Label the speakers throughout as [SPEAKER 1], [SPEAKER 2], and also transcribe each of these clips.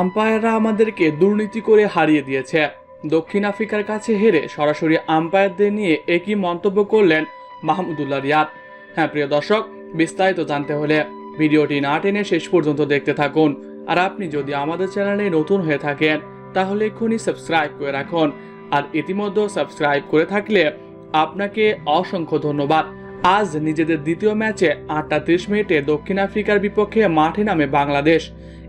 [SPEAKER 1] আম্পায়াররা আমাদেরকে দুর্নীতি করে হারিয়ে দিয়েছে। দক্ষিণ আফ্রিকার কাছে হেরে সরাসরি আম্পায়ারদের নিয়ে একই মন্তব্য করলেন মাহমুদুল্লাহ রিয়াদ। হ্যাঁ প্রিয় দর্শক, বিস্তারিত জানতে হলে ভিডিওটি না টেনে শেষ পর্যন্ত দেখতে থাকুন। আর আপনি যদি আমাদের চ্যানেলে নতুন হয়ে থাকেন, তাহলে এক্ষুনি সাবস্ক্রাইব করে রাখুন। আর ইতিমধ্যে সাবস্ক্রাইব করে থাকলে আপনাকে অসংখ্য ধন্যবাদ। আজ নিজেদের দ্বিতীয় ম্যাচে আটটা ত্রিশ মিনিটে দক্ষিণ আফ্রিকার বিপক্ষে মাঠে নামে বাংলাদেশ।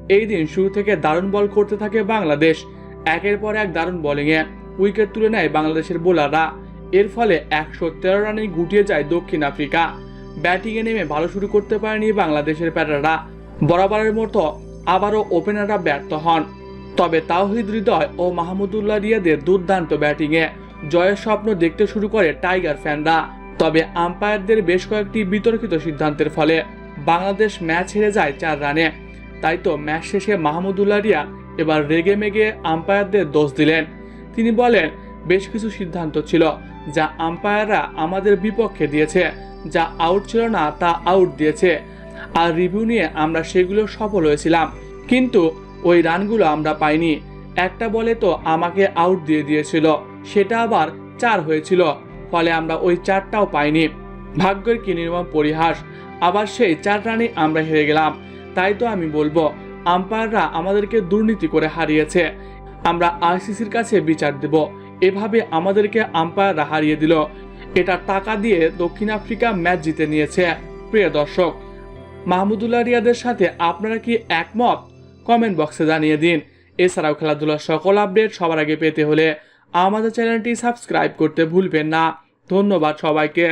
[SPEAKER 1] এই দিন শুরু থেকে দারুণ বল করতে থাকে বাংলাদেশ। একের পর এক দারুণ বোলিংয়ে উইকেট তুলে নেয় বাংলাদেশের বোলাররা এর ফলে একশো তেরো রানে গুটিয়ে যায় দক্ষিণ আফ্রিকা। ব্যাটিংয়ে নেমে ভালো শুরু করতে পারেনি বাংলাদেশের ব্যাটাররা বরাবরের মতো আবারও ওপেনাররা ব্যর্থ হন। তবে তাওহিদ হৃদয় ও মাহমুদুল্লাহ রিয়াদের দুর্দান্ত ব্যাটিংয়ে জয়ের স্বপ্ন দেখতে শুরু করে টাইগার ফ্যানরা। তবে আম্পায়ারদের বেশ কয়েকটি বিতর্কিত সিদ্ধান্তের ফলে বাংলাদেশ ম্যাচ হেরে যায় চার রানে। তাই তো ম্যাচ শেষে মাহমুদুল্লাহ রিয়া এবার রেগে মেগে আম্পায়ারদের দোষ দিলেন। তিনি বলেন, বেশ কিছু সিদ্ধান্ত ছিল যা আম্পায়াররা আমাদের বিপক্ষে দিয়েছে, যা আউট ছিল না তা আউট দিয়েছে, আর রিভিউ নিয়ে আমরা সেগুলো সফল হয়েছিলাম। কিন্তু ওই রানগুলো আমরা পাইনি। একটা বলে তো আমাকে আউট দিয়ে দিয়েছিল, সেটা আবার চার হয়েছিল, ফলে আমরা ওই চারটাও পাইনি। ভাগ্যের কি নির্মম পরিহাস, আবার সেই চার রানে আমরা হেরে গেলাম। তাই তো আমি বলব, আম্পায়াররা আমাদেরকে দুর্নীতি করে হারিয়েছে। আমরা আইসিসির কাছে বিচার দেব। এভাবে আমাদেরকে আম্পায়াররা হারিয়ে দিল। এটা টাকা দিয়ে দক্ষিণ আফ্রিকা ম্যাচ জিতে নিয়েছে। প্রিয় দর্শক, মাহমুদুল্লাহ রিয়াদের সাথে আপনারা কি একমত? কমেন্ট বক্সে জানিয়ে দিন। এছাড়াও খেলাধুলার সকল আপডেট সবার আগে পেতে হলে আমাদের চ্যানেলটি সাবস্ক্রাইব করতে ভুলবেন না। ধন্যবাদ সবাইকে।